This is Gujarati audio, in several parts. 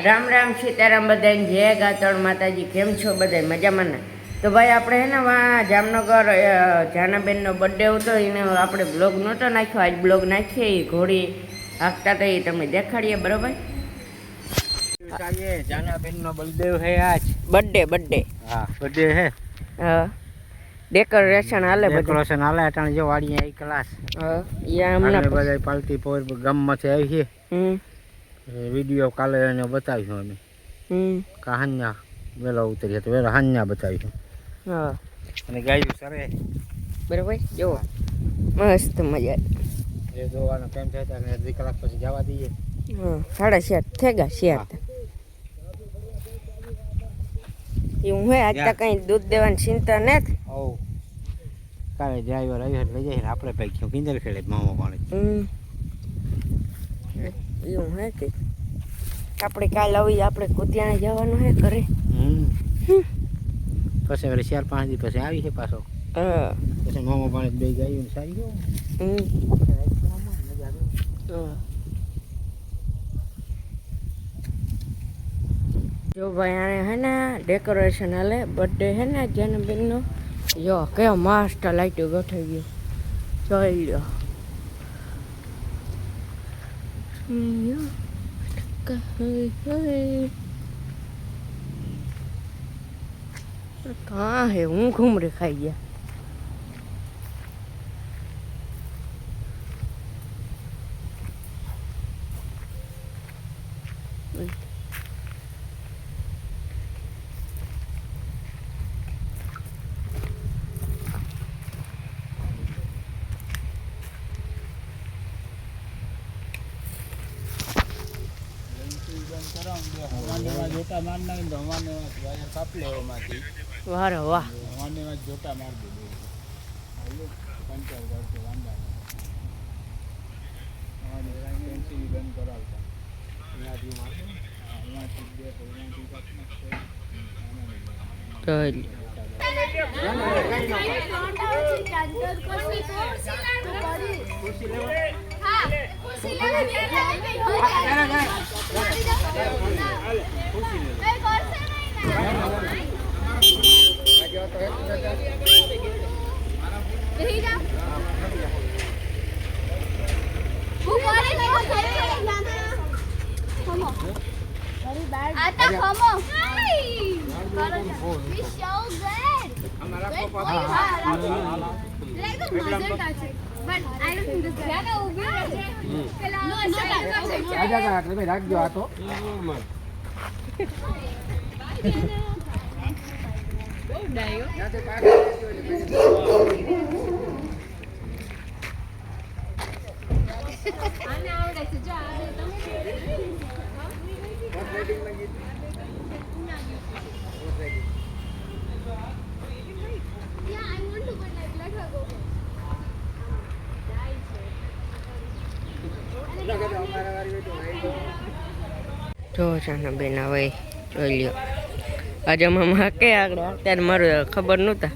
રામ રામ સીતારામ બધાને જય ગાતણ માતાજી કેમ છો બધા મજામાં ને? તો ભાઈ આપણે હે ને વા જામનગર જાનાબેનનો બર્થડે હતો એને આપણે બ્લોગ નહોતો નાખ્યો આજ બ્લોગ નાખીએ એ ઘોડી હાંકતા તો એ તમે દેખાડીએ બરોબર? આજે જાનાબેન નો બલદેવ હે આજ. બર્થડે બર્થડે હા બર્થડે હે. હા. ડેકોરેશન હાલે ડેકોરેશન હાલે અટાણે જો વાડી આવી ક્લાસ હા હમણાં બધા પાલતી પોર ગામમાંથી આવી છે હમ. વીડિયો કાલે એને બતાવીશું અમે. કહાન્યા વેલા ઉતરી તો વેલા હાન્યા બતાવીશું. હા. અને ગાયું સરે. બરાબર? જો. મસ્ત મજા એ જોવાનો ટાઈમ થાય ત્યારે અડધી કલાક પછી જવા દઈએ. હા સાડા ચાર થઈ ગયા ચાર એવું હોય આજ તો કઈ દૂધ દેવાની ચિંતા નથી. કાલે ડ્રાઈવર આવ્યો લઈ જાય આપણે પૈકી કિંજલ ખેડે મામા પાણી હમ. એવું હે કે? આપણે કાલ આવી આપણે કુતિયાણે જવાનું હે ઘરે. હમ. પછી વળી ચાર પાંચ દી પછી આવી છે પાછો. પછી મામા પાણી બે ગાયું સારી ગયો. જો ભાઈ આને હે ને ડેકોરેશન હાલે બર્થડે હે ને જન્મદિનનો જો કયો મસ્ત લાઈટો ગોઠવી ગયો. જોઈ લ્યો. કાં હે હું ઘૂમરે ખાઈ ગયા વાહ. વાત જોટા માર દે Ata, como? We so good. Good boy, huh? Like the muzzle touching. But I don't think this guy. Yeah, no, ઊભી રહેજે. પેલા no, no, રાજા કા એટલે ભાઈ રાખજો આ તો આને આવડે છે જો આ તમે Yeah, I want to, but like, let her go. જો જાના બેન હવે જોઈ લ્યો. આજે મામા કે આગળ અત્યારે મારું ખબર નહોતા.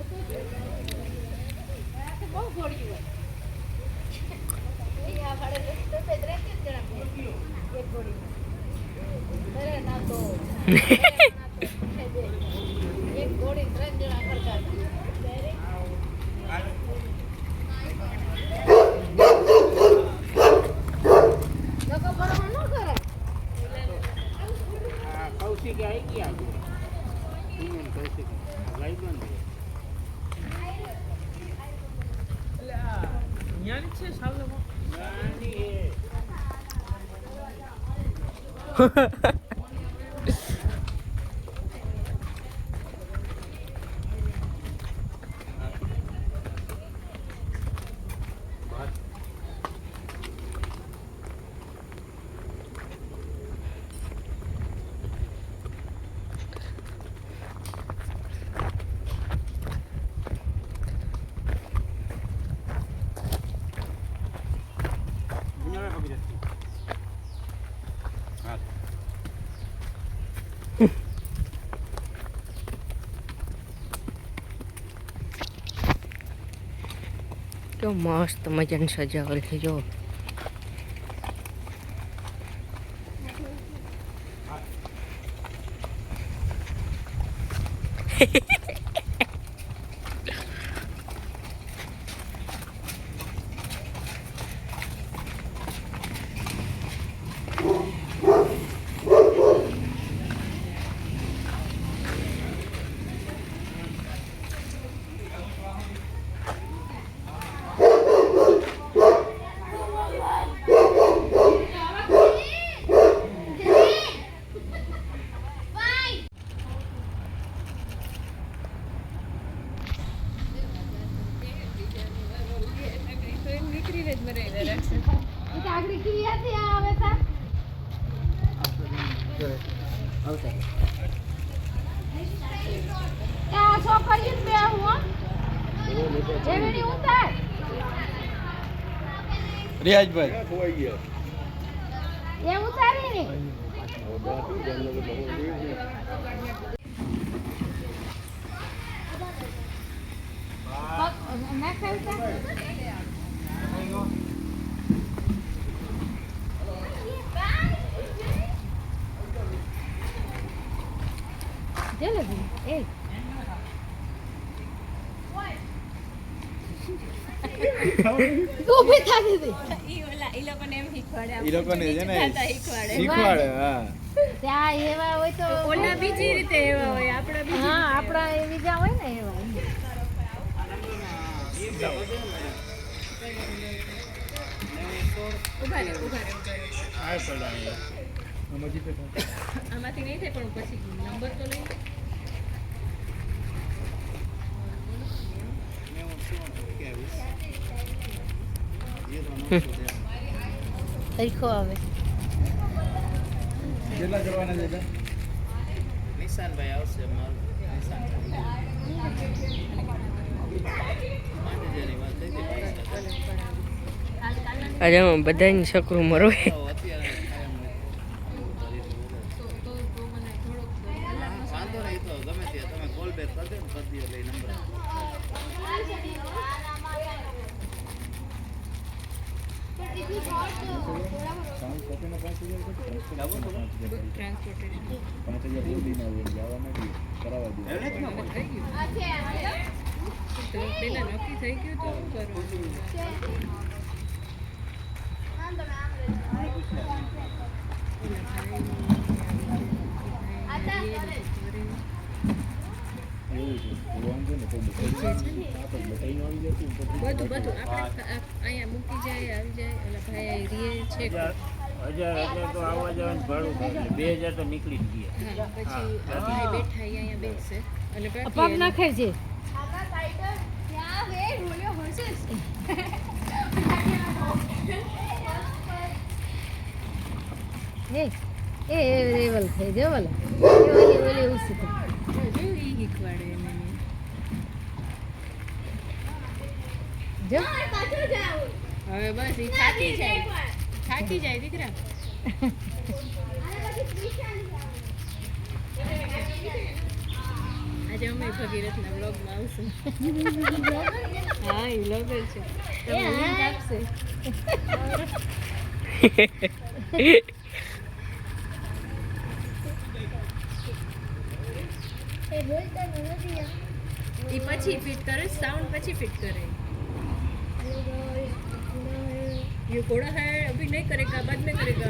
કૌશિક આવી ગયા કૌશિક ભાઈ બંધ કેવું મસ્ત મજાની સજાવલ છે જો આગળ ક્રિયાથી આવે તા આ બે હું. એવી ઉતાર. રિયાજભાઈ. એ ઉતારી ને. પગ- નાખાય ઉતાર. જલેબી એ ઊભી થાતી હતી એ લોકોને છે ને શીખવાડે. હા. ત્યાં એવા હોય તો ઓલા બીજી રીતે એવા હોય બીજી હા આપણા એ બીજા હોય ને એવા. ઊભા રહે ઊભા રહે. આ પડાય આમાંથી નહીં થાય પણ પછી નંબર તો લઈ લો. તરીકો આવે કેટલા કરવાના છે? નિશાનભાઈ આવશે મારું બધાની છોકરું મરવે તો અત્યારે કાયમ તો તો તો મને થોડોક વાંધો નહીં તો ગમે તે તમે કોલ બેક કરી દો ને કરી દો એટલે એ નંબર પાંચ પતિને પાંચ હજાર કરતા? પાંચ હજાર કરી. ટ્રાન્સપોર્ટેશન પાંચ હજાર બોલીને આવું એટલે જવા નથી કરાવવા દો થઈ ગયું તો પેલા નક્કી થઈ ગયું તો શું કરવું એવું છે વાંધો ને કોઈ બતાવી આપણે બતાવીને આવી જતું ને પછી બધું બધું આપણે આ- અહીંયા મૂકી જાય આવી જાય એટલે ભાઈ આ રીએ છે હજાર એટલે તો આવવા જવાનું ભાડું થાય એટલે બે હજાર તો નીકળી જ ગયા હા પછી ભાઈ બેઠા ઈ અહીંયા બેસે અને પગ બાકી નાખે છે ત્યાં વે રોલ્યો horses. એ એ લેવલ થઈ જો એ ઓલી ઓલી ઉસી તો જો. હવે બસ એ થાકી જાય. થાકી જાય દીકરા. આજે અમે ભગીરથના બ્લોગમાં આવશું. હા એ બ્લોગર છે. તમને link આપશે. ઈ પછી ફિટ કરે સાઉન્ડ પછી ફિટ કરે ये घोड़ा है अभी नहीं करेगा बाद में करेगा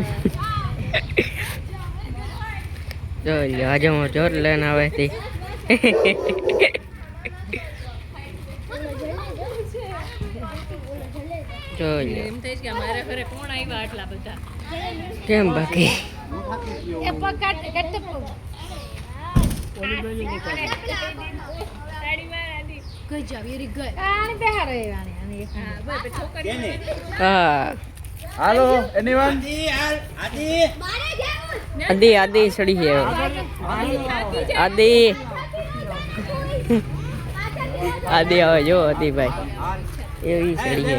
જો લ્યો, આજે હું જોર લઈને આવે હતી જો લ્યો. એમ થાય છે કે અમારા ઘરે કોણ આવ્યા આટલા બધા કેમ બાકી એ પગ કાઢ હાલો એનીવન આદિ આદિ સડી છે આદિ આદિ હવે જો હતી ભાઈ એવી સડી છે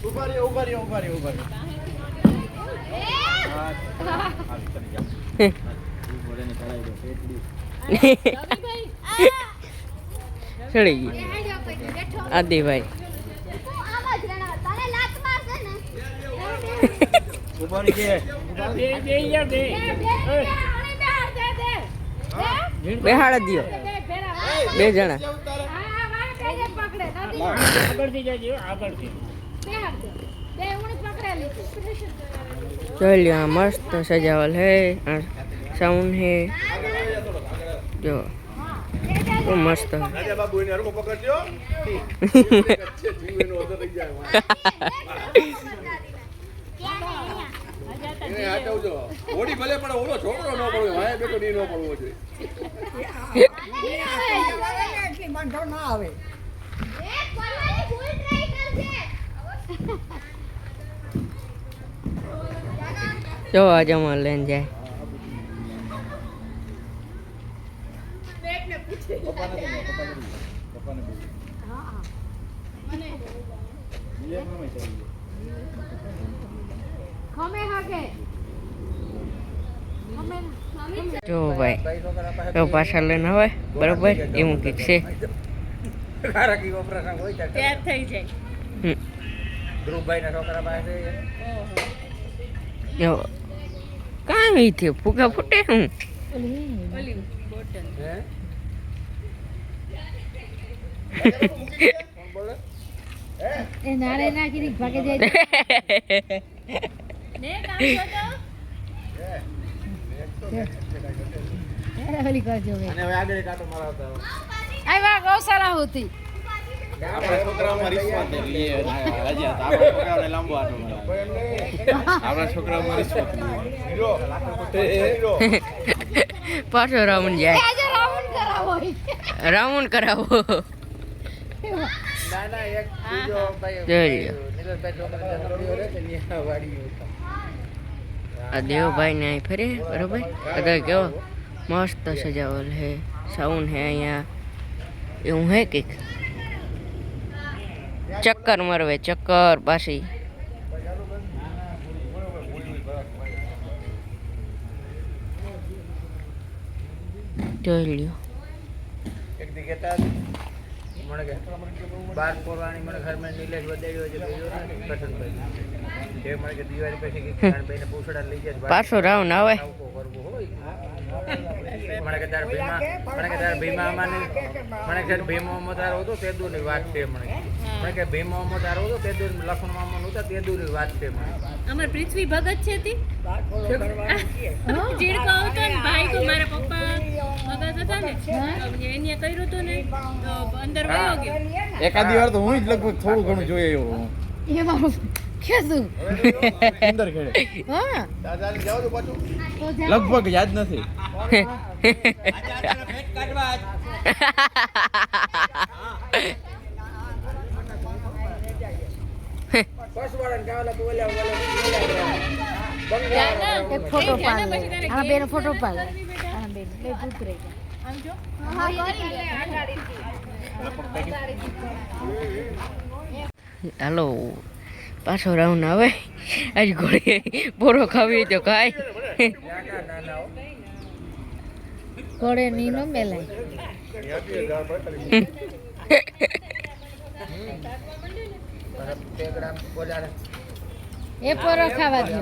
ઊભા રહ્યો ઊભા રહ્યો ઊભા રહ્યો ઊભા રહ્યો દો ગઈ. આદિ ભાઈ ઊભા રહી ગયા બે બે યાર બે બે બેહાડ દિયો બે જણા આગળથી જજો આગળથી જોઈ લ્યો આ મસ્ત સજાવલ હે આ સાઉન્ડ હે. જો બહુ મસ્ત. ઓડી ભલે પણ ઓલો છોકરો ન પડવો ભાઈ બેટો ની ન પડવો જોઈએ જો આજે અમારે લઈને જાય. જો ભાઈ તો પાછા લઈને હવે બરોબર? એવું કંઈક છે. ધ્રુવભાઈ હમ. છોકરા પાસે જો કાંઈ થયું. ફૂગા ફૂટે હું ઓલી બોટલ હે એ નારે નાખી ભાગે જાય ને કામ કરો ઓલી કરજો અને હવે આગળ કાંટો મારાવતા આવ્યા ગૌશાળા હોતી. આપણા છોકરાઓમાં રિશ્વત ને લે ને હજી આપણા છોકરાઓને લાંબો આટો મરાવે. આપણા છોકરાઓમાં રિશ્વત લે. પાછો રાઉન્ડ જાય આજે રાઉન્ડ કરાવો રાઉન્ડ કરાવો ના ના એક બીજો ભાઈ જોઈ લ્યો. નીરજભાઈ છોકરા નોકરીઓ રહે છે ને ત્યાં વાડીઓ આ દેવભાઈ ને અહીં ફરે બરોબર બધા કેવો મસ્ત સજાવલ હે સાઉન્ડ હે અહીંયા એવું હે કંઈક ચક્કર મરવે ચક્કર પાછી જોઈ લ્યો. એક દી મને કે બાર પોરવાની મને ઘરમાં નીલેશ વધાર્યો છે કરશનભાઈ જે મને કે દિવાળી પછી કે કિરણભાઈને પૂછડા લઈ જાય. પાછો રાઉન્ડ આવે મને કે તાર ભીમા મને કે તાર ભીમા મને મને કે ભીમા માં તારો હતો તે દૂરની વાત છે મને કે. મને કે ભીમ મોહમ્મદ તારો હતો તે દૂર લખન મોહમ્મદ હતા તે દૂર વાત છે મને અમાર પૃથ્વી ભગત છે તી. ચીડકો આવતો ને ભાઈ તો મારા પપ્પા ભગત હતા ને એને કર્યું હતું ને તો અંદર વયો ગયો. એકાદી વાર તો હું જ લગભગ થોડું ઘણું જોઈએ એવો એ મારું ખેસું અંદર ખેડે હા. દાદાને જાઓ તો પાછું. લગભગ યાદ નથી તો ઓલા ઓલા ઓલા એક ફોટો પાડ ધ્યાને પછી તારે આ ઘેર બેનો ફોટો પાડ નથી બેટા. આ બેન. બે ભૂત રહી ગયા. આમ હાલો. પાછો રાઉન્ડ આવે. આજ ઘોડી બોરો ખાવી તો ખાય. ઘોડે ની નો મેલાય. એ પોરો ખાવા દો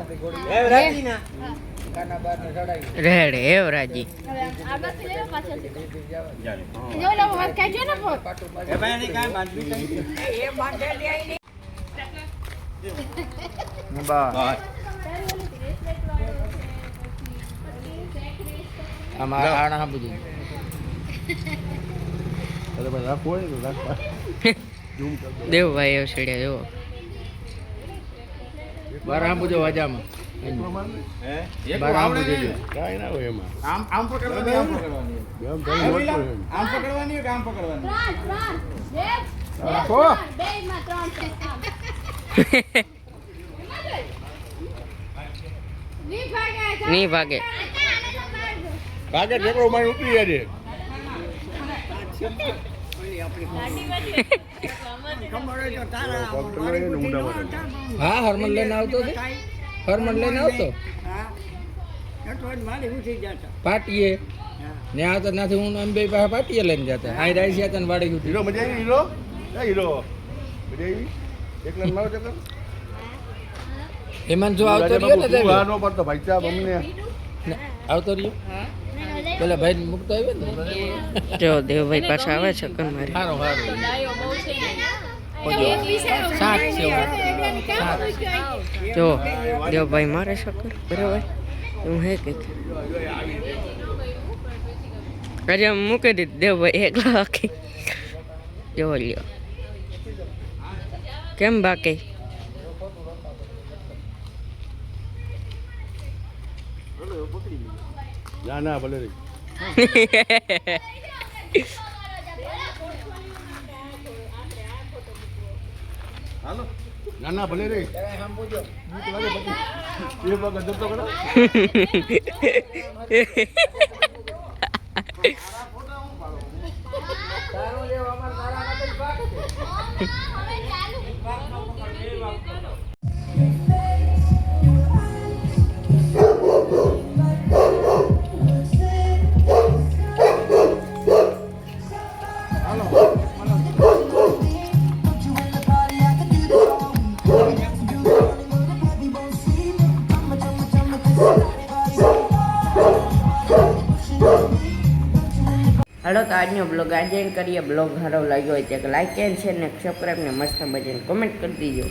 રેડ હેવ રાજી. જો લો હાથ કાઢજો ને પો પાટું બાજુ. બસ આમાં આણા હા બધું હોય રાખવા દેવભાઈ છેડ્યા જુઓ બાર આંબુ જો વાજામાં બાર આમ કાંઈ ના હોય એમાં આમ આમ પકડવાની આમ પકડવાની આમ ઘણી મોટું એમ. આમ પકડવાની કે આમ પકડવાની ત્રણ ત્રણ એક રાખો બે માં ત્રણ છે ની ભાગે ભાગે ઢેકડો મારી ઉતરી જાય હા હરમન લઈને આવતો છે? હરમન લઈને આવતો? પાટીએ? ને આવતા નાથી હું એમ બે પાસે પાટીએ લઈને જતા આ રાઈ હતા ને વાડી હીરો મજા આવી? હીરો? હીરો? મજા આવી? એકલા મારો ચક્કર હેમંત જો આવતો રહ્યો ને આવતો રહ્યો? પેલા ભાઈ મૂકતો આવ્યો ને? જો દેવભાઈ પાછા આવે છે કન મારે. સારો સારો જો દેવભાઈ મારે શકર બરાબર? હું હે કે આજે મૂકી દીધ દેવભાઈ એકલા આખી. જો લ્યો. કેમ બાકી? ના ના ભલે રે ના ના ભલે રે. એ વખત જતો કરો હાલો આજનો બ્લોગ આજે કરીએ. બ્લોગ સારો લાગ્યો હોય તો લાઈક એન્ડ શેર ને સબસ્ક્રાઈબ ને મસ્ત મજાને કોમેન્ટ કરી દીજો.